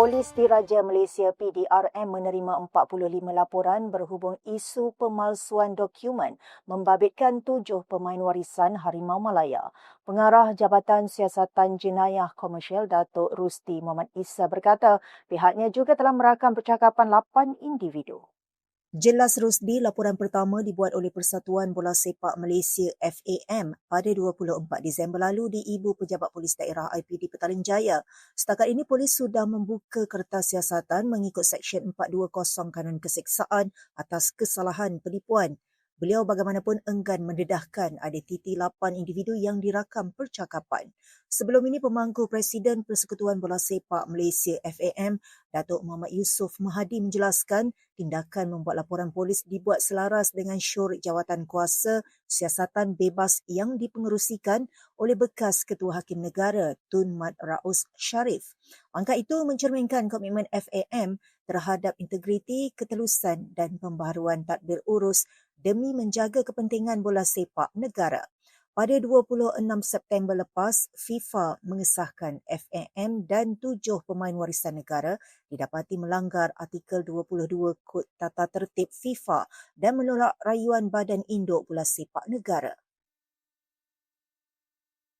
Polis Diraja Malaysia PDRM menerima 45 laporan berhubung isu pemalsuan dokumen membabitkan tujuh pemain warisan Harimau Malaya. Pengarah Jabatan Siasatan Jenayah Komersial Datuk Rusti Muhammad Isa berkata pihaknya juga telah merakam percakapan 8 individu. Jelas Rusdi, laporan pertama dibuat oleh Persatuan Bola Sepak Malaysia FAM pada 24 Disember lalu di Ibu Pejabat Polis Daerah IPD Petaling Jaya. Setakat ini, polis sudah membuka kertas siasatan mengikut Seksyen 420 Kanun Keseksaan atas kesalahan penipuan. Beliau bagaimanapun enggan mendedahkan ada titi lapan individu yang dirakam percakapan. Sebelum ini, pemangku Presiden Persekutuan Bola Sepak Malaysia FAM, Datuk Muhammad Yusof Mahadi menjelaskan tindakan membuat laporan polis dibuat selaras dengan syur jawatan kuasa siasatan bebas yang dipengerusikan oleh bekas Ketua Hakim Negara Tun Mat Raus Sharif. Angka itu mencerminkan komitmen FAM terhadap integriti, ketelusan dan pembaharuan tadbir urus demi menjaga kepentingan bola sepak negara. Pada 26 September lepas, FIFA mengesahkan FAM dan tujuh pemain warisan negara didapati melanggar artikel 22 Kod Tata Tertib FIFA dan menolak rayuan Badan Induk Bola Sepak Negara.